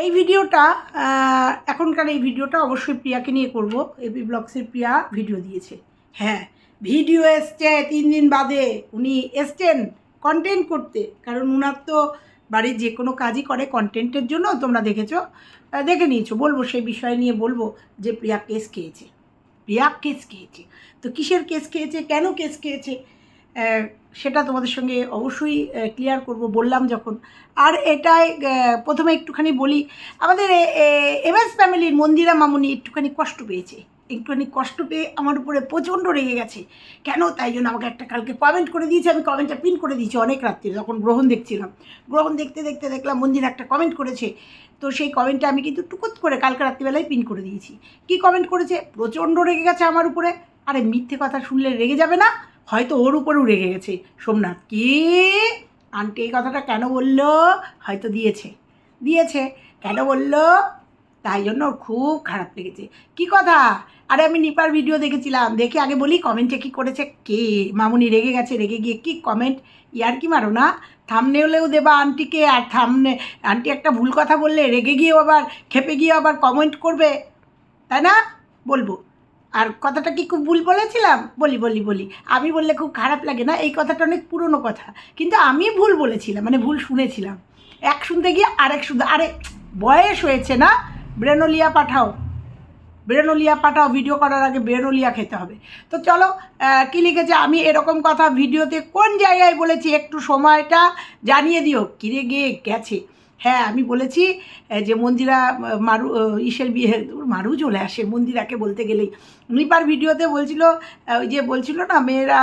এই ভিডিওটা এখনকার এই ভিডিওটা অবশ্যই প্রিয়াকে নিয়ে করব। এবি ব্লগসের প্রিয়া ভিডিও দিয়েছে। হ্যাঁ ভিডিও এসছে তিন দিন বাদে। উনি এসছেন কন্টেন্ট করতে। কারণ উনার তো বাড়ির যে কোনো কাজই করে কন্টেন্টের জন্য, তোমরা দেখেছ দেখে নিয়েছো। বলব সেই বিষয় নিয়ে বলব যে প্রিয়া কেস খেয়েছে। প্রিয়া কেস খেয়েছে। তো কিসের কেস খেয়েছে? কেন কেস খেয়েছে? সেটা তোমাদের সঙ্গে অবশ্যই ক্লিয়ার করব বললাম যখন। আর এটাই প্রথমে একটুখানি বলি, আমাদের এম এস ফ্যামিলির মন্দিরা মামুনি একটুখানি কষ্ট পেয়েছে। একটুখানি কষ্ট পেয়ে আমার উপরে প্রচণ্ড রেগে গেছে। কেন? তাই জন্য আমাকে একটা কালকে কমেন্ট করে দিয়েছে, আমি কমেন্টটা পিন করে দিয়েছি অনেক রাত্রি, যখন গ্রহণ দেখছিলাম। গ্রহণ দেখতে দেখতে, দেখলাম মন্দির একটা কমেন্ট করেছে। তো সেই কমেন্টটা আমি কিন্তু টুকুত করে কালকে রাত্রিবেলায় পিন করে দিয়েছি। কি কমেন্ট করেছে? প্রচণ্ড রেগে গেছে আমার উপরে। আরে মিথ্যে কথা শুনলে রেগে যাবে না। হয়তো ওর উপরেও রেগে গেছে। সোমনাথ, কি? আন্টি এই কথাটা কেন বলল? হয়তো দিয়েছে। দিয়েছে। কেন বলল? তাই জন্য খুব খারাপ লেগেছে। কি কথা? আরে আমি নিপার ভিডিও দেখেছিলাম। দেখে আগে বলি কমেন্টে কি করেছে কে? মামুনি রেগে গেছে, রেগে গিয়ে কি কমেন্ট ইয়ার কি মারো না? থামনেলেও দেবা আন্টিকে আর থামনে আন্টি একটা ভুল কথা বললে, রেগে গিয়েও আবার, খেপে গিয়ে আবার কমেন্ট করবে। তাই না? বলব। আর কথাটা কি খুব ভুল বলেছিলাম? বলি বলি বলি। আমি বললে খুব খারাপ লাগে না, এই কথাটা অনেক পুরনো কথা। কিন্তু আমি ভুল বলেছিলাম মানে ভুল শুনেছিলাম। এক শুনতে গিয়ে আরেক শুনতে, আরে বয়স হয়েছে না? ব্রেনোলিয়া পাঠাও। ব্রেনোলিয়া পাঠাও ভিডিও করার আগে ব্রেনোলিয়া খেতে হবে। তো চলো কি লিখেছে? আমি এরকম কথা ভিডিওতে কোন জায়গায় বলেছি? একটু সময়টা জানিয়ে দিও। কিরে গিয়ে গেছে। হ্যাঁ আমি বলেছি যে মন্দিরা মারু ইসের বিয়ে, মারু চলে আসে মন্দিরাকে বলতে গেলেই। নিপার ভিডিওতে বলছিল ওই যে বলছিল না, মেয়েরা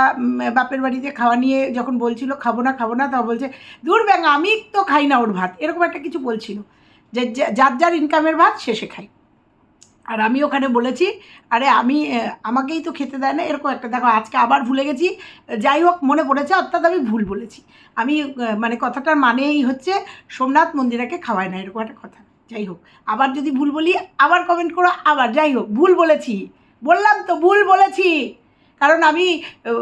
বাপের বাড়িতে খাওয়া নিয়ে যখন বলছিল, খাব না খাব না তখন বলছে, দূর ব্যাং আমি তো খাই না ওর ভাত এরকম একটা কিছু বলছিল। যে যার যার ইনকামের ভাত শেষে খাই আর আমি ওখানে বলেছি, আরে আমি আমাকেই তো খেতে দেয় না। এরকম একটা, দেখো, আজকে আবার ভুলে গেছি। যাই হোক, মনে পড়েছে, অর্থাৎ আমি ভুল বলেছি। আমি মানে কথাটার মানেই হচ্ছে, সোমনাথ মন্দিরাকে খাওয়ায় না, এরকম একটা কথা। যাই হোক, আবার যদি ভুল বলি, আবার কমেন্ট করো, আবার, যাই হোক, ভুল বলেছি। বললাম তো, ভুল বলেছি। কারণ আমি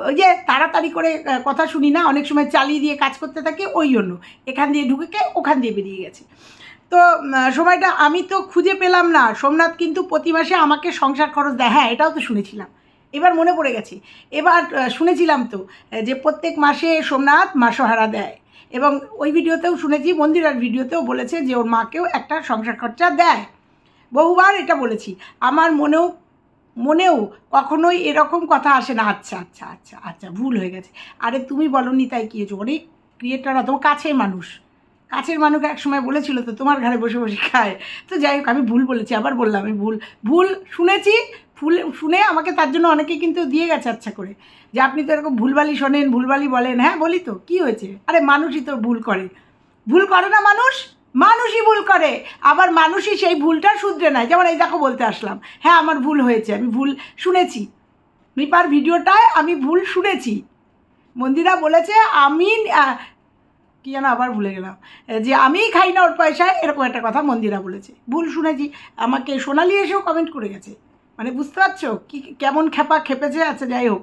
ওই যে তাড়াতাড়ি করে কথা শুনি না, অনেক সময় চালিয়ে দিয়ে কাজ করতে থাকি, ওই জন্য। এখান দিয়ে ঢুকে ওখান দিয়ে বেরিয়ে গেছে। তো সময়টা আমি তো খুঁজে পেলাম না। সোমনাথ কিন্তু প্রতি মাসে আমাকে সংসার খরচ দেয়। হ্যাঁ এটাও তো শুনেছিলাম। এবার মনে পড়ে গেছে। এবার শুনেছিলাম তো যে প্রত্যেক মাসে সোমনাথ মাসোহারা দেয়। এবং ওই ভিডিওতেও শুনেছি, মন্দিরার ভিডিওতেও বলেছে যে ওর মাকেও একটা সংসার খরচা দেয়। বহুবার এটা বলেছি। আমার মনেও মনেও কখনোই এরকম কথা আসে না। আচ্ছা আচ্ছা আচ্ছা আচ্ছা ভুল হয়ে গেছে। আরে তুমি বলো নি তাই কী হয়েছে? অনেক ক্রিয়েটাররা তোমার কাছের মানুষ। কাছের মানুষ এক সময় বলেছিল, তো তোমার ঘরে বসে বসে খায়। তো যাই হোক, আমি ভুল বলেছি, আবার বললাম, আমি ভুল ভুল শুনেছি, ভুল, শুনে আমাকে তার জন্য অনেকে কিন্তু দিয়ে গেছে আচ্ছা করে। যে আপনি তো এরকম ভুলবালি শোনেন ভুলবালি বলেন হ্যাঁ বলি তো, কী হয়েছে? আরে মানুষই তো ভুল করে। ভুল করে না মানুষ? মানুষই ভুল করে। আবার মানুষই সেই ভুলটা শুধরে নেয়। যেমন এই দেখো বলতে আসলাম হ্যাঁ আমার ভুল হয়েছে, আমি ভুল শুনেছি। নিপার ভিডিওটায় আমি ভুল শুনেছি। মন্দিরা বলেছে আমি কি যেন আবার ভুলে গেলাম। যে আমিই খাই না ওর পয়সায় এরকম একটা কথা মন্দিরা বলেছে। ভুল শুনেছি। আমাকে সোনালি এসেও কমেন্ট করে গেছে। মানে বুঝতে পারছ? কি, কেমন খেপা খেপেছে আচ্ছা যাই হোক।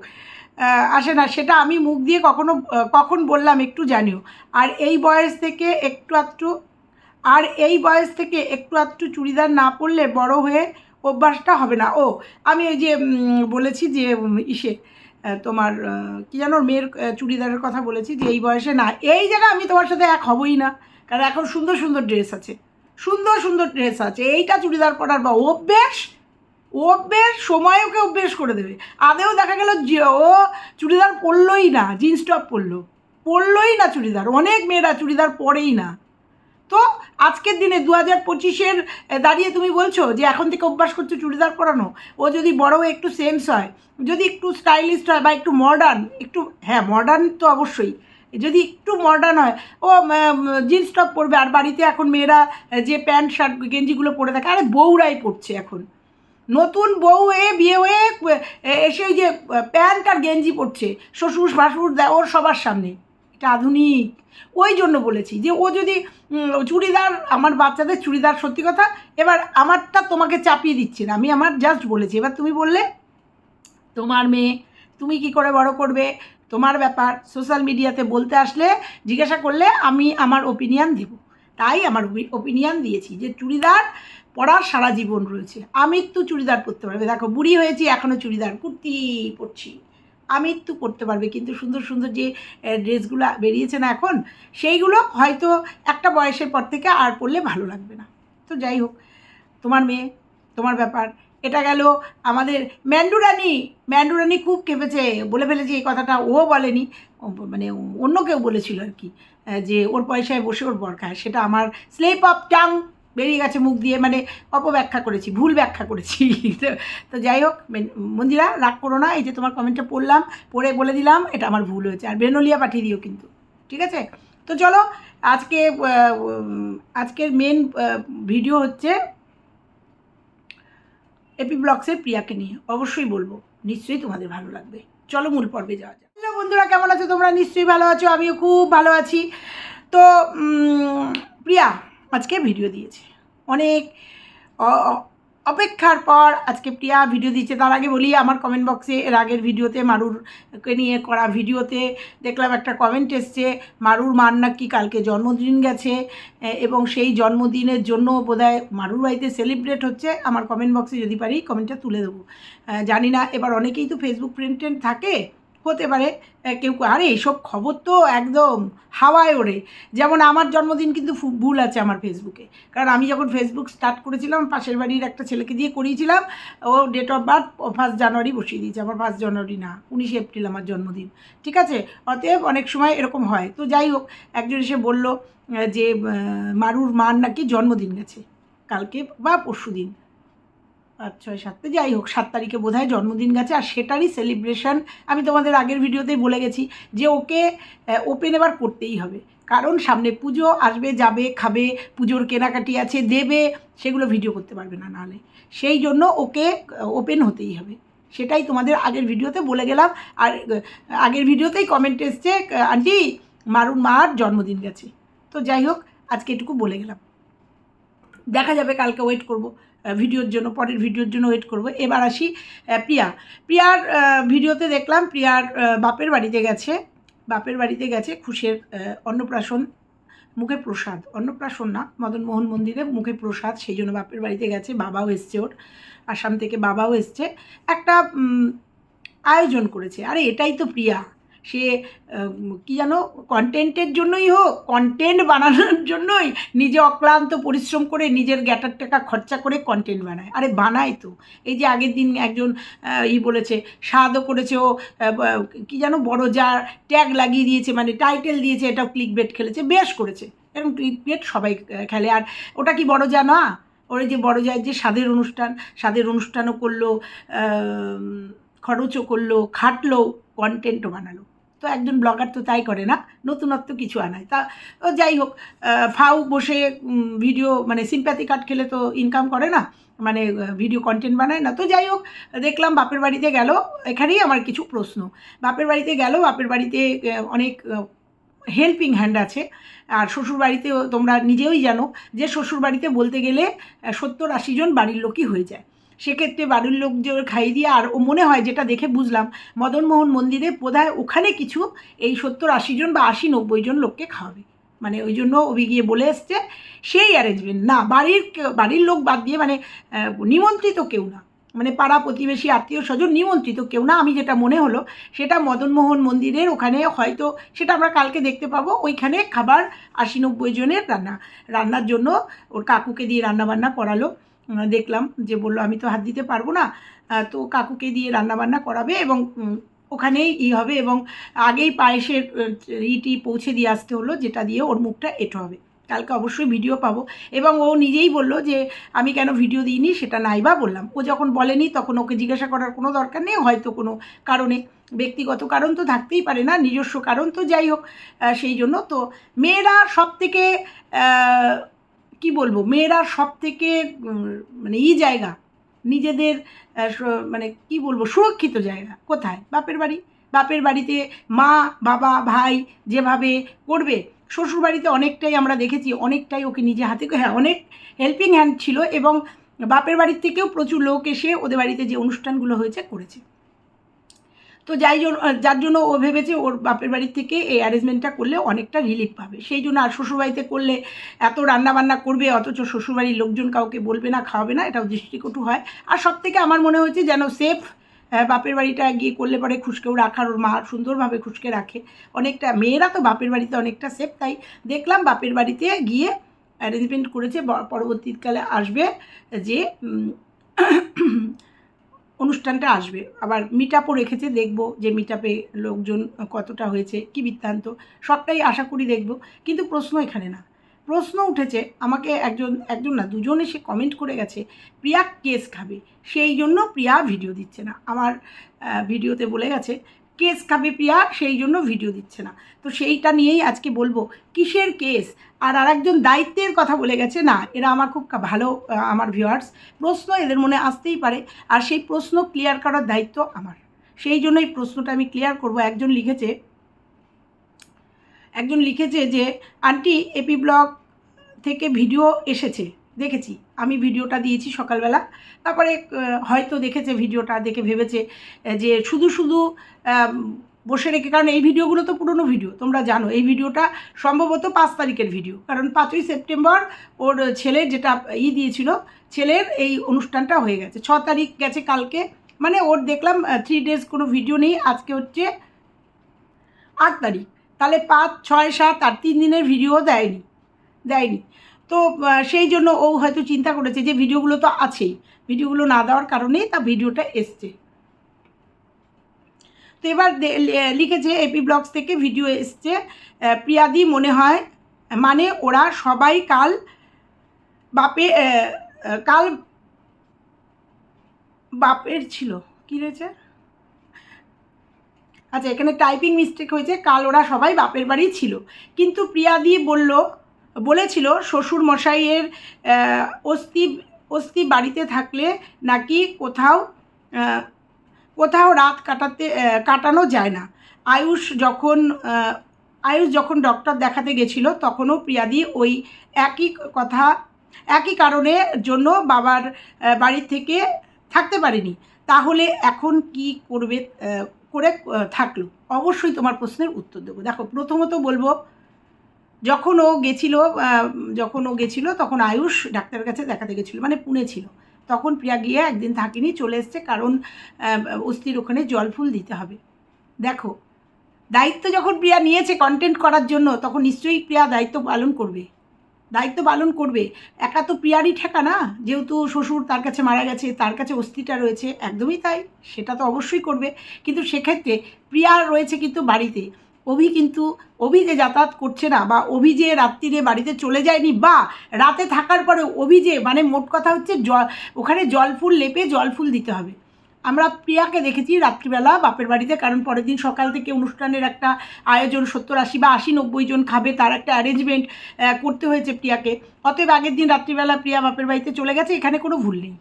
আসে না, সেটা আমি মুখ দিয়ে কখনো কখন বললাম একটু জানিও। আর এই বয়স থেকে একটু আধটু, আর এই বয়স থেকে একটু আধটু চুড়িদার না পরলে বড় হয়ে অভ্যাসটা হবে না। ও, আমি ওই যে বলেছি যে ইসে তোমার কি জানো, মেয়ের চুড়িদারের কথা বলেছি যে এই বয়সে না, এই জায়গায় আমি তোমার সাথে এক হবই না। কারণ এখন সুন্দর সুন্দর ড্রেস আছে। সুন্দর সুন্দর ড্রেস আছে। এইটা চুড়িদার পরার বা অভ্যেস অভ্যেস, সময় ওকে অভ্যেস করে দেবে। আদেও দেখা গেল যে ও চুড়িদার পরলোই না, জিন্স টপ পরলো। পরলোই না চুড়িদার। অনেক মেয়েরা চুড়িদার পরেই না। তো আজকের দিনে দু হাজার পঁচিশের দাঁড়িয়ে তুমি বলছো যে এখন থেকে অভ্যাস করছ চুড়িদার পরানো, ও যদি বড় একটু সেন্স হয়, যদি একটু স্টাইলিস্ট হয় বা একটু মডার্ন একটু হ্যাঁ মডার্ন তো অবশ্যই, যদি একটু মডার্ন হয়, ও জিন্স টপ পরবে, আর বাড়িতে এখন মেয়েরা যে প্যান্ট শার্ট গেঞ্জিগুলো পরে থাকে, আরে বউরাই পরছে এখন, নতুন বউ হয়ে, বিয়ে হয়ে এসে ওই যে প্যান্ট আর গেঞ্জি পরছে শ্বশুর ভাসুর দেয় ওর সবার সামনে। এটা আধুনিক। ওই জন্য বলেছি যে ও যদি চুড়িদার, আমার বাচ্চাদের চুড়িদার সত্যি কথা, এবার আমারটা তোমাকে চাপিয়ে দিচ্ছে না। আমি আমার জাস্ট বলেছি, এবার তুমি বললে, তোমার মেয়ে, তুমি কি করে বড় করবে? তোমার ব্যাপার সোশ্যাল মিডিয়াতে বলতে আসলে জিজ্ঞাসা করলে আমি আমার ওপিনিয়ন দেব। তাই আমার ওপিনিয়ন দিয়েছি যে চুড়িদার পরার সারা জীবন রয়েছে। আমৃত্যু চুড়িদার পরতে পারবে দেখো, বুড়ি হয়েছি এখনও চুড়িদার, কুর্তি পরছি। আমৃত্যু পরতে পারবে। কিন্তু সুন্দর সুন্দর যে ড্রেসগুলো বেরিয়েছে না এখন, সেইগুলো হয়তো একটা বয়সের পর থেকে আর পরলে ভালো লাগবে না। তো যাই হোক, তোমার মেয়ে, তোমার ব্যাপার। এটা গেল আমাদের ম্যান্ডুরানি। ম্যান্ডুরানি খুব কেঁপেছে, বলে ফেলেছে এই কথাটা। ও বলেনি মানে অন্য কেউ বলেছিল আর কি যে ওর পয়সায় বসে ওর বর খায়। সেটা আমার স্লেপ অফ টাং বেরিয়ে গেছে মুখ দিয়ে মানে অপব্যাখ্যা করেছি, ভুল ব্যাখ্যা করেছি। তো- যাই হোক মন্দিরা, রাগ করো না, এই যে তোমার কমেন্টটা পড়লাম, পড়ে বলে দিলাম, এটা আমার ভুল হয়েছে, আর বেনলিয়া পাঠিয়ে দিও কিন্তু, ঠিক আছে? তো চলো, আজকে আজকের মেন ভিডিও হচ্ছে এপি ব্লগসের প্রিয়াকে নিয়ে, অবশ্যই বলব, নিশ্চয়ই তোমাদের ভালো লাগবে। চলো মূল পর্বে যাওয়া যাক। হ্যালো বন্ধুরা, কেমন আছো তোমরা? নিশ্চয়ই ভালো আছো, আমিও খুব ভালো আছি। তো প্রিয়া আজকে ভিডিও দিয়েছে। অনেক অপেক্ষার পর আজকে প্রিয়া ভিডিও দিচ্ছে তার আগে বলি, আমার কমেন্ট বক্সে এর আগের ভিডিওতে মারুরকে নিয়ে করা ভিডিওতে দেখলাম একটা কমেন্ট এসছে, মারুর মার নাকি কালকে জন্মদিন গেছে এবং সেই জন্মদিনের জন্য বোধহয় মারুর বাড়িতে সেলিব্রেট হচ্ছে। আমার কমেন্ট বক্সে যদি পারি কমেন্টটা তুলে দেবো। জানি না, এবার অনেকেই তো ফেসবুক ফ্রেন্ড থাকে। হতে পারে কেউ আরে এইসব খবর তো একদম হাওয়ায় ওড়ে। যেমন আমার জন্মদিন কিন্তু ভুল আছে আমার ফেসবুকে কারণ আমি যখন ফেসবুক স্টার্ট করেছিলাম, পাশের বাড়ির একটা ছেলেকে দিয়ে করিয়েছিলাম, ও date of birth first January বসিয়ে দিয়েছে, আমার ফার্স্ট জানুয়ারি না, উনিশে এপ্রিল আমার জন্মদিন। ঠিক আছে? অতএব অনেক সময় এরকম হয়। তো যাই হোক, একজন এসে বলল যে মারুর মার নাকি জন্মদিন গেছে, কালকে বা পরশু দিন পাঁচ ছয় সাতটা যাই হোক, সাত তারিখে বোধ হয় জন্মদিন গেছে আর সেটারই সেলিব্রেশন আমি তোমাদের আগের ভিডিওতেই বলে গেছি যে ওকে ওপেন এবার করতেই হবে। কারণ সামনে পুজো আসবে, যাবে, খাবে, পুজোর কেনাকাটি আছে, দেবে, সেগুলো ভিডিও করতে পারবে না নাহলে। সেই জন্য ওকে ওপেন হতেই হবে। সেটাই তোমাদের আগের ভিডিওতে বলে গেলাম। আর আগের ভিডিওতেই কমেন্ট এসছে আন্টি মারুন মার জন্মদিন গেছে। তো যাই হোক, আজকে এটুকু বলে গেলাম। দেখা যাবে, কালকে ওয়েট করব। ভিডিওর জন্য, পরের ভিডিওর জন্য ওয়েট করব। এবার আসি প্রিয়া। প্রিয়ার ভিডিওতে দেখলাম প্রিয়ার বাপের বাড়িতে গেছে। বাপের বাড়িতে গেছে খুশের অন্নপ্রাশন মুখে প্রসাদ। অন্নপ্রাশন না মদনমোহন মন্দিরে মুখে প্রসাদ, সেই জন্য বাপের বাড়িতে গেছে, বাবাও এসছে ওর, আসাম থেকে বাবাও এসছে। একটা আয়োজন করেছে। আরে, এটাই তো প্রিয়া। সে কি জানো কন্টেন্টের জন্যই হোক কন্টেন্ট বানানোর জন্যই নিজে অক্লান্ত পরিশ্রম করে নিজের গ্যাটার টাকা খরচা করে কন্টেন্ট বানায়। আরে বানায় তো। এই যে আগের দিন একজন ই বলেছে, স্বাদও করেছে ও কী যেন বড় যা ট্যাগ লাগিয়ে দিয়েছে মানে টাইটেল দিয়েছে, এটাও ক্লিক বেট খেলেছে, বেশ করেছে। এরকম ক্লিক বেট সবাই খেলে। আর ওটা কি বড় যা না? ওর যে বড় যায় যে স্বাদের অনুষ্ঠান, স্বাদের অনুষ্ঠানও করল খরচও করল, খাটলো কন্টেন্টও বানালো। তো একজন ব্লগার তো তাই করে না, নতুনত্ব কিছু আনায়। তা, ও যাই হোক ফাউ বসে ভিডিও মানে সিম্প্যাথি কার্ড খেলে তো ইনকাম করে না মানে ভিডিও কন্টেন্ট বানায় না। তো যাই হোক, দেখলাম বাপের বাড়িতে গেল, এখানেই আমার কিছু প্রশ্ন। বাপের বাড়িতে গেল, বাপের বাড়িতে অনেক হেল্পিং হ্যান্ড আছে। আর শ্বশুর বাড়িতে তোমরা নিজেই জানো যে শ্বশুর বাড়িতে বলতে গেলে সত্তর আশি জন বাড়ির লোকই হয়ে যায়। সেক্ষেত্রে বাড়ির লোক যে খাইয়ে দিয়ে আর ও মনে হয় যেটা দেখে বুঝলাম, মদনমোহন মন্দিরে বোধহয় ওখানে কিছু এই সত্তর আশি জন বা আশি নব্বই জন লোককে খাওয়াবে। মানে ওই জন্য ওবি গিয়ে বলে এসছে, সেই অ্যারেঞ্জমেন্ট না, বাড়ির বাড়ির লোক বাদ দিয়ে মানে নিমন্ত্রিত কেউ না। মানে পাড়া প্রতিবেশী, আত্মীয় স্বজন নিমন্ত্রিত কেউ না, আমি যেটা মনে হলো সেটা মদনমোহন মন্দিরের ওখানে হয়তো, সেটা আমরা কালকে দেখতে পাবো, ওইখানে খাবার আশি নব্বই জনের রান্না। রান্নার জন্য ওর কাকুকে দিয়ে রান্না বান্না করালো। দেখলাম যে বলল, আমি তো হাত দিতে পারব না তো কাকুকে দিয়ে রান্না বান্না করাবে এবং ওখানেই ই হবে এবং আগেই পায়েসের ইটি পৌঁছে দিয়ে আসতে হলো, যেটা দিয়ে ওর মুখটা এঁটো হবে। কালকে অবশ্যই ভিডিও পাবো। এবং ও নিজেই বলল যে, আমি কেন ভিডিও দিইনি, সেটা নাই বা বললাম। ও যখন বলেনি, তখন ওকে জিজ্ঞাসা করার কোনো দরকার নেই, হয়তো কোনো কারণে, ব্যক্তিগত কারণ তো থাকতেই পারে না, নিজস্ব কারণ তো যাই হোক সেই জন্য তো মেয়েরা সব থেকে কি বলব, মেয়েরা সব থেকে মানে ই জায়গা, নিজেদের মানে কি বলব, সুরক্ষিত জায়গা। কোথায়? বাপের বাড়ি। বাপের বাড়িতে মা, বাবা, ভাই যেভাবে করবে শ্বশুর বাড়িতে অনেকটাই আমরা দেখেছি, অনেকটাই ওকে নিজে হাতে হ্যাঁ অনেক হেল্পিং হ্যান্ড ছিল এবং বাপের বাড়ির থেকেও প্রচুর লোক এসে ওদের বাড়িতে যে অনুষ্ঠানগুলো হয়েছে করেছে। তো যাই জন্য যার জন্য ও ভেবেছে ওর বাপের বাড়ির থেকে এই অ্যারেঞ্জমেন্টটা করলে অনেকটা রিলিফ পাবে। সেই জন্য আর শ্বশুরবাড়িতে করলে এত রান্নাবান্না করবে, অথচ শ্বশুরবাড়ির লোকজন কাউকে বলবে না, খাওয়াবে না, এটাও দৃষ্টিকটু হয়। আর সব থেকে আমার মনে হয়েছে যেন সেফ বাপের বাড়িটা গিয়ে করলে পরে খুশকেও রাখার ওর মা সুন্দরভাবে খুশকে রাখে। অনেকটা মেয়েরা তো বাপের বাড়িতে অনেকটা সেফ তাই দেখলাম বাপের বাড়িতে গিয়ে অ্যারেঞ্জমেন্ট করেছে পরবর্তীকালে আসবে যে অনুষ্ঠানটা আসবে। আবার মিট আপও রেখেছে, দেখব যে মিট আপে লোকজন কতটা হয়েছে, কি বৃত্তান্ত, সবটাই আশা করি দেখব। কিন্তু প্রশ্ন এখানে না। প্রশ্ন উঠেছে, আমাকে একজন একজন না, দুজন এসে কমেন্ট করে গেছে, প্রিয়া কেস খাবে? সেই জন্য প্রিয়া ভিডিও দিচ্ছে না। আমার ভিডিওতে বলে গেছে কেস খাবে প্রিয়া, সেই জন্য ভিডিও দিচ্ছে না। তো সেইটা নিয়েই আজকে বলব, কিসের কেস? আর আরেকজন দায়িত্বের কথা বলে গেছে, না, এরা আমার খুব ভালো আমার ভিউয়ার্স প্রশ্ন এদের মনে আসতেই পারে, আর সেই প্রশ্ন ক্লিয়ার করার দায়িত্ব আমার। সেই জন্যই প্রশ্নটা আমি ক্লিয়ার করব। একজন লিখেছে একজন লিখেছে যে, আন্টি এপি ব্লগ থেকে ভিডিও এসেছে। দেখেছি। আমি ভিডিওটা দিয়েছি সকালবেলা। তারপরে হয়তো দেখেছে ভিডিওটা, দেখে ভেবেছে যে শুধু শুধু বসে রেখে, কারণ এই ভিডিওগুলো তো পুরনো ভিডিও, তোমরা জানো, এই ভিডিওটা সম্ভবত পাঁচ তারিখের ভিডিও। কারণ পাঁচই সেপ্টেম্বর ওর ছেলে যেটা, ই দিয়েছিল, ছেলের এই অনুষ্ঠানটা হয়ে গেছে। ছ তারিখ গেছে কালকে। মানে ওর দেখলাম থ্রি ডেজ কোনো ভিডিও নেই, আজকে হচ্ছে আট তারিখ। তাহলে পাঁচ, ছয়, সাত আর তিন দিনের ভিডিও দেয়নি দেয়নি। তো সেই জন্য ও হয়তো চিন্তা করেছে যে ভিডিওগুলো তো আছেই। ভিডিওগুলো না দেওয়ার কারণেই তা ভিডিওটা এসছে। তো এবার লিখেছে এপি ব্লগস থেকে ভিডিও এসছে। প্রিয়াদি মনে হয় মানে ওরা সবাই কাল বাপে কাল বাপের ছিল। কী রয়েছে আচ্ছা এখানে টাইপিং মিস্টেক হয়েছে। কাল ওরা সবাই বাপের বাড়ি ছিল। কিন্তু প্রিয়াদি বলল বলেছিল শ্বশুর মশাইয়ের অস্থি অস্থি বাড়িতে থাকলে নাকি কোথাও কোথাও রাত কাটাতে কাটানো যায় না। আয়ুষ যখন আয়ুষ যখন ডক্টর দেখাতে গেছিল, তখনও প্রিয়াদি ওই একই কথা, একই কারণের জন্য বাবার বাড়ি থেকে থাকতে পারেনি। তাহলে এখন কি করবে করে থাকল? অবশ্যই তোমার প্রশ্নের উত্তর দেবো। দেখো, প্রথমত বলব যখন ও গেছিল যখন ও গেছিল, তখন আয়ুষ ডাক্তারের কাছে দেখাতে গেছিল মানে পুনে ছিল। তখন প্রিয়া গিয়ে একদিন থাকিনি, চলে এসছে, কারণ অস্থির ওখানে জল ফুল দিতে হবে। দেখো, দায়িত্ব যখন প্রিয়া নিয়েছে কন্টেন্ট করার জন্য, তখন নিশ্চয়ই প্রিয়া দায়িত্ব পালন করবে। দায়িত্ব পালন করবে। একা তো প্রিয়ারই ঠেকা না, যেহেতু শ্বশুর তার কাছে মারা গেছে, তার কাছে অস্থিটা রয়েছে, একদমই তাই, সেটা তো অবশ্যই করবে। কিন্তু সেক্ষেত্রে প্রিয়া রয়েছে কিন্তু বাড়িতে। অভি কিন্তু অভি যে যাতায়াত করছে না বা অভি যে রাত্রিরে বাড়িতে চলে যায়নি বা রাতে থাকার পরে অভি যে মানে মোট কথা হচ্ছে জল, ওখানে জল ফুল লেপে জল ফুল দিতে হবে। আমরা প্রিয়াকে দেখেছি রাত্রিবেলা বাপের বাড়িতে, কারণ পরের দিন সকাল থেকে অনুষ্ঠানের একটা আয়োজন সত্তর আশি বা আশি নব্বই জন খাবে, তার একটা অ্যারেঞ্জমেন্ট করতে হয়েছে প্রিয়াকে। অতএব আগের দিন রাত্রিবেলা প্রিয়া বাপের বাড়িতে চলে গেছে, এখানে কোনো ভুল নেই।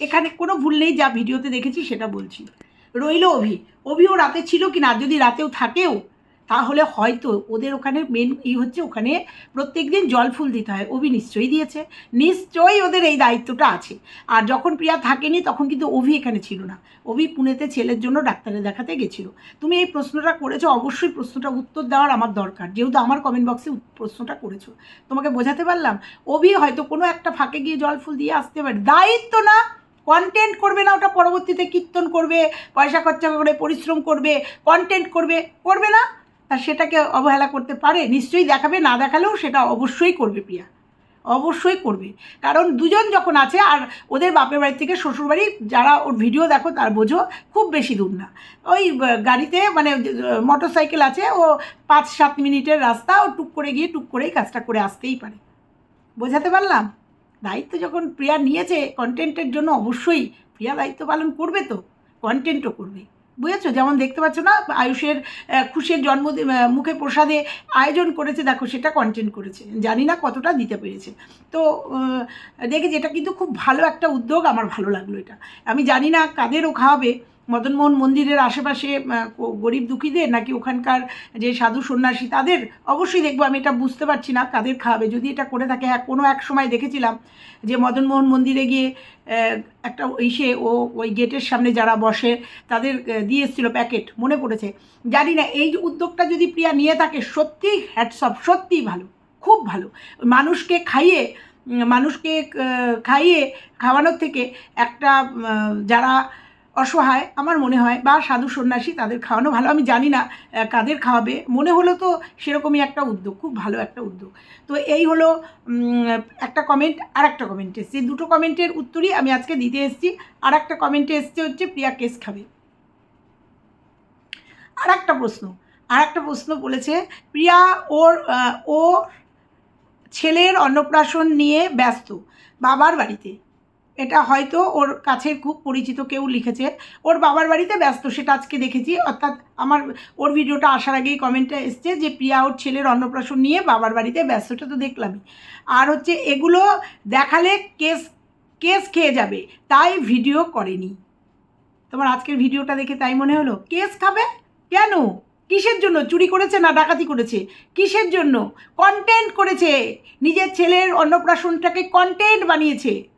এখানে কোনো ভুল নেই, যা ভিডিওতে দেখেছি সেটা বলছি। রইল অভি। অভিও রাতে ছিল কি না যদি রাতেও থাকেও তাহলে হয়তো ওদের ওখানে মেন ই হচ্ছে ওখানে প্রত্যেক দিন জল ফুল দিতে হয়। অভি নিশ্চয়ই দিয়েছে। নিশ্চয়ই ওদের এই দায়িত্বটা আছে। আর যখন প্রিয়া থাকেনি তখন কিন্তু অভি এখানে ছিল না। অভি পুনেতে ছেলের জন্য ডাক্তারে দেখাতে গেছিল। তুমি এই প্রশ্নটা করেছ, অবশ্যই প্রশ্নটা উত্তর দেওয়ার আমার দরকার। যেহেতু আমার কমেন্ট বক্সে প্রশ্নটা করেছ। তোমাকে বোঝাতে পারলাম, অভি হয়তো কোনো একটা ফাঁকে গিয়ে জল ফুল দিয়ে আসতে পারে। দায়িত্ব না। কন্টেন্ট করবে না ওটা পরবর্তীতে, কীর্তন করবে, পয়সা খরচা করে, পরিশ্রম করবে কন্টেন্ট করবে করবে না। তা সেটাকে অবহেলা করতে পারে, নিশ্চয়ই দেখাবে, না দেখালেও সেটা অবশ্যই করবে প্রিয়া। অবশ্যই করবে। কারণ দুজন যখন আছে, আর ওদের বাপের বাড়ি থেকে শ্বশুরবাড়ি, যারা ওর ভিডিও দেখো, তার বোঝো খুব বেশি দূর না। ওই গাড়িতে মানে মোটর সাইকেল আছে, ও পাঁচ সাত মিনিটের রাস্তা, ও টুক করে গিয়ে টুক করেই কাজটা করে আসতেই পারে। বোঝাতে পারলাম? দায়িত্ব যখন প্রিয়া নিয়েছে কন্টেন্টের জন্য অবশ্যই প্রিয়া দায়িত্ব পালন করবে তো কন্টেন্টও করবে। বুঝেছ? যেমন দেখতে পাচ্ছ না, আয়ুষের খুশির জন্মদিন মুখে প্রসাদে আয়োজন করেছে। দেখো, সেটা কন্টেন্ট করেছে। জানি না কতটা দিতে পেরেছে। তো দেখে এটা কিন্তু খুব ভালো একটা উদ্যোগ। আমার ভালো লাগল এটা। আমি জানি না কাদেরও খাওয়াবে। মদনমোহন মন্দিরের আশেপাশে গরিব দুঃখীদের নাকি ওখানকার যে সাধু সন্ন্যাসী, তাদের অবশ্যই দেখব, আমি এটা বুঝতে পারছি না কাদের খাওয়াবে যদি এটা করে থাকে হ্যাঁ কোনো এক সময় দেখেছিলাম যে মদনমোহন মন্দিরে গিয়ে একটা ইসে, ও ওই গেটের সামনে যারা বসে, তাদের দিয়ে এসেছিল প্যাকেট, মনে পড়েছে। জানি না, এই উদ্যোগটা যদি প্রিয়া নিয়ে থাকে সত্যি হ্যাটসঅপ সত্যিই ভালো, খুব ভালো। মানুষকে খাইয়ে মানুষকে খাইয়ে, খাওয়ানোর থেকে একটা যারা অসহায়, আমার মনে হয়, বা সাধু সন্ন্যাসী তাদের খাওয়ানো ভালো। আমি জানি না কাদের খাওয়াবে। মনে হলো তো সেরকমই একটা উদ্যোগ, খুব ভালো একটা উদ্যোগ। তো এই হলো একটা কমেন্ট আর একটা কমেন্ট এসছে। দুটো কমেন্টের উত্তরই আমি আজকে দিতে এসেছি। আর একটা কমেন্টে এসছে হচ্ছে, প্রিয়া কেস খাবে? আর একটা প্রশ্ন আর একটা প্রশ্ন বলেছে, প্রিয়া ওর ও ছেলের অন্নপ্রাশন নিয়ে ব্যস্ত, বাবার বাড়িতে। এটা হয়তো ওর কাছে খুব পরিচিত কেউ লিখেছে। ওর বাবার বাড়িতে ব্যস্ত, সেটা আজকে দেখেছি। অর্থাৎ আমার, ওর ভিডিওটা আসার আগেই কমেন্টে এসছে যে, প্রিয়া ওর ছেলের অন্নপ্রাশন নিয়ে বাবার বাড়িতে ব্যস্তটা তো দেখলামই। আর হচ্ছে এগুলো দেখালে কেস কেস খেয়ে যাবে, তাই ভিডিও করেনি। তোমার আজকের ভিডিওটা দেখে তাই মনে হলো? কেস খাবে? কেন? কিসের জন্য? চুরি করেছে না ডাকাতি করেছে? কিসের জন্য? কন্টেন্ট করেছে। নিজের ছেলের অন্নপ্রাশনটাকে কন্টেন্ট বানিয়েছে।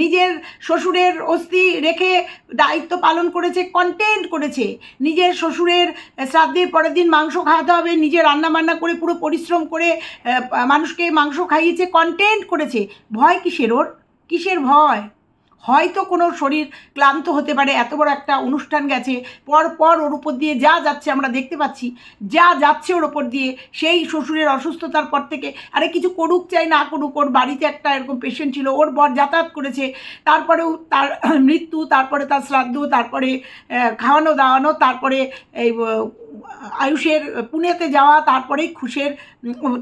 নিজের শ্বশুরের অস্থি রেখে দায়িত্ব পালন করেছে কন্টেন্ট করেছে। নিজের শ্বশুরের শ্রাদ্ধের পরের দিন মাংস খাওয়াতে হবে, নিজে রান্নাবান্না করে পুরো পরিশ্রম করে মানুষকে মাংস খাইয়েছে কন্টেন্ট করেছে। ভয় কিসের ওর? কিসের ভয়? হয়তো কোনো শরীর ক্লান্ত হতে পারে, এত বড় একটা অনুষ্ঠান গেছে, পর পর ওর উপর দিয়ে যা যাচ্ছে আমরা দেখতে পাচ্ছি, যা যাচ্ছে ওর ওপর দিয়ে সেই শ্বশুরের অসুস্থতার পর থেকে, আরে কিছু করুক চাই না করুক, ওর বাড়িতে একটা এরকম পেশেন্ট ছিল, ওর বর যাতায়াত করেছে, তারপরেও তার মৃত্যু, তারপরে তার শ্রাদ্ধ, তারপরে খাওয়ানো দাওয়ানো, তারপরে এই আয়ুষের পুনেতে যাওয়া, তারপরেই খুশের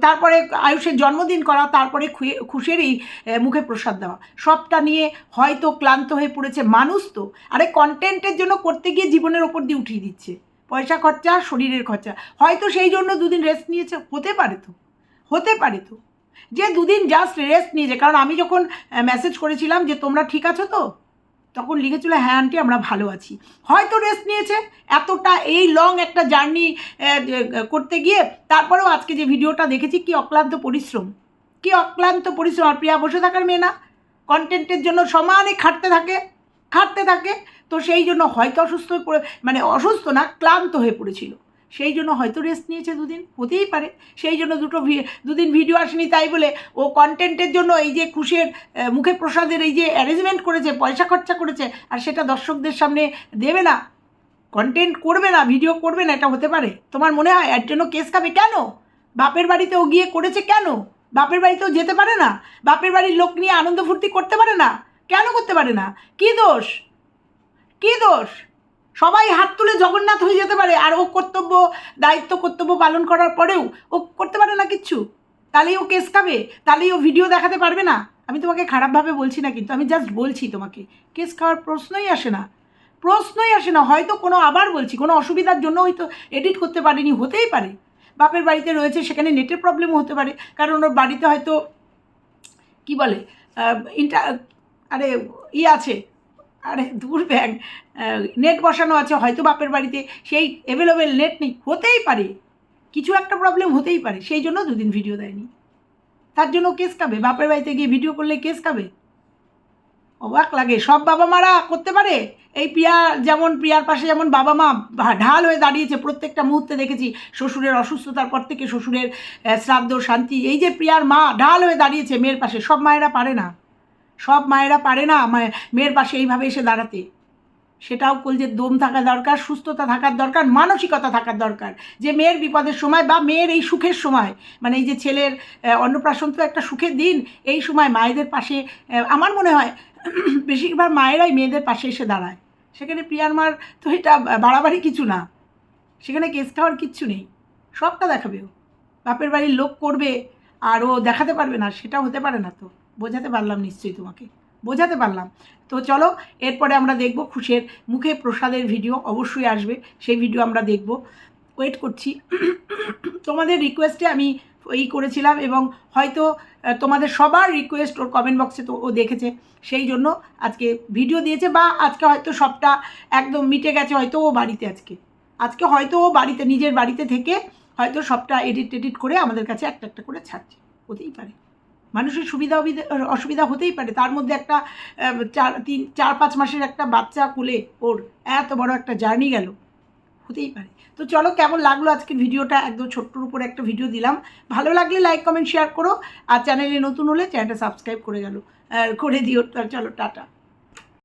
তারপরে আয়ুষের জন্মদিন করা, তারপরে খুশের এই মুখে প্রসাদ দেওয়া। সবটা নিয়ে হয়তো ক্লান্ত হয়ে পড়েছে মানুষ তো। আরে কন্টেন্টের জন্য করতে গিয়ে জীবনের ওপর দিয়ে উঠিয়ে দিচ্ছে। পয়সা খরচা, শরীরের খরচা। হয়তো সেই জন্য দুদিন রেস্ট নিয়েছে, হতে পারে তো। হতে পারে তো। যে দুদিন জাস্ট রেস্ট নিয়েছে, কারণ আমি যখন মেসেজ করেছিলাম যে তোমরা ঠিক আছো তো? তখন লিখেছিল হ্যাঁ আন্টি, আমরা ভালো আছি। হয়তো রেস্ট নিয়েছে। এতটা এই লং একটা জার্নি করতে গিয়ে তারপরেও আজকে যে ভিডিওটা দেখেছি, কি অক্লান্ত পরিশ্রম। কি অক্লান্ত পরিশ্রম। আর প্রিয়া বসে থাকার মেয়ে না। কন্টেন্টের জন্য সমানে খাটতে থাকে খাটতে থাকে। তো সেই জন্য হয়তো অসুস্থ হয়ে মানে অসুস্থ না, ক্লান্ত হয়ে পড়েছিল। সেই জন্য হয়তো রেস্ট নিয়েছে দুদিন, হতেই পারে। সেই জন্য দুটো দুদিন ভিডিও আসেনি তাই বলে ও কন্টেন্টের জন্য এই যে খুশের মুখে প্রসাদের এই যে অ্যারেঞ্জমেন্ট করেছে, পয়সা খরচা করেছে, আর সেটা দর্শকদের সামনে দেবে না। কন্টেন্ট করবে না ভিডিও করবে না, এটা হতে পারে। তোমার মনে হয় এর জন্য কেস খাবে কেন? বাপের বাড়িতে ও গিয়ে করেছে কেন? বাপের বাড়িতেও যেতে পারে না? বাপের বাড়ির লোক নিয়ে আনন্দ ফুর্তি করতে পারে না? কেন করতে পারে না? কি দোষ? কি দোষ? সবাই হাত তুলে জগন্নাথ হয়ে যেতে পারে, আর ও কর্তব্য, দায়িত্ব, কর্তব্য পালন করার পরেও ও করতে পারে না কিচ্ছু। তাহলেই ও কেস খাবে, তাহলেই ও ভিডিও দেখাতে পারবে না। আমি তোমাকে খারাপভাবে বলছি না কিন্তু, আমি জাস্ট বলছি তোমাকে কেস খাওয়ার প্রশ্নই আসে না। প্রশ্নই আসে না, হয়তো কোনো আবার বলছি, কোনো অসুবিধার জন্য হয়তো এডিট করতে পারেনি, হতেই পারে। বাপের বাড়িতে রয়েছে, সেখানে নেটের প্রবলেমও হতে পারে, কারণ ওর বাড়িতে হয়তো, কি বলে ইন্টা আরে, ই আছে আরে দূর ব্যাং। নেট বসানো আছে, হয়তো বাপের বাড়িতে। সেই অ্যাভেলেবেল নেট নেই, হতেই পারে। কিছু একটা প্রবলেম হতেই পারে, সেই জন্য দুদিন ভিডিও দেয়নি। তার জন্য কেস খাবে। বাপের বাড়িতে গিয়ে ভিডিও করলে কেস খাবে। অবাক লাগে, সব বাবা মারা করতে পারে? এই প্রিয়া যেমন, প্রিয়ার পাশে যেমন বাবা মা ঢাল হয়ে দাঁড়িয়েছে, প্রত্যেকটা মুহূর্তে দেখেছি শ্বশুরের অসুস্থতার পর থেকে শ্বশুরের শ্রাদ্ধ, শান্তি, এই যে প্রিয়ার মা ঢাল হয়ে দাঁড়িয়েছে মেয়ের পাশে, সব মায়েরা পারে না। সব মায়েরা পারে না মেয়ের পাশে এইভাবে এসে দাঁড়াতে। সেটাও কলজের দম থাকা দরকার, সুস্থতা থাকার দরকার, মানসিকতা থাকার দরকার। যে মেয়ের বিপদের সময় বা মেয়ের এই সুখের সময় মানে এই যে ছেলের অন্নপ্রাশন তো একটা সুখের দিন, এই সময় মায়েদের পাশে আমার মনে হয় বেশিরভাগ মায়েরাই মেয়েদের পাশে এসে দাঁড়ায়। সেখানে প্রিয়ার মার তো এটা বাড়াবাড়ি কিছু না। সেখানে কেস খাওয়ার কিচ্ছু নেই। সবটা দেখাবে ও। বাপের বাড়ির লোক করবে আর ও দেখাতে পারবে না সেটা হতে পারে না তো। বোঝাতে পারলাম নিশ্চয়ই তোমাকে, বোঝাতে পারলাম। তো চলো, এরপরে আমরা দেখব খুশের মুখে প্রসাদের ভিডিও অবশ্যই আসবে, সেই ভিডিও আমরা দেখব। ওয়েট করছি। তোমাদের রিকোয়েস্টে আমি ই করেছিলাম এবং হয়তো তোমাদের সবার রিকোয়েস্ট ওর কমেন্ট বক্সে তো ও দেখেছে, সেই জন্য আজকে ভিডিও দিয়েছে বা আজকে হয়তো সবটা একদম মিটে গেছে, হয়তো ও বাড়িতে আজকে। আজকে হয়তো ও বাড়িতে, নিজের বাড়িতে থেকে হয়তো সবটা এডিট টেডিট করে আমাদের কাছে একটা একটা করে ছাড়ছে, হতেই পারে। মানুষের সুবিধা অসুবিধা হতেই পারে। তার মধ্যে একটা চার, তিন, চার, পাঁচ মাসের একটা বাচ্চা কোলে ওর এত বড় একটা জার্নি গেল। হতেই পারে। তো চলো, কেমন লাগল আজকে ভিডিওটা? একদম ছোট্টর উপরে একটা ভিডিও দিলাম। ভালো লাগলে লাইক, কমেন্ট শেয়ার করো। আর চ্যানেলে নতুন হলে চ্যানেলটা সাবস্ক্রাইব করে গেলো। করে দিও। চলো, টাটা।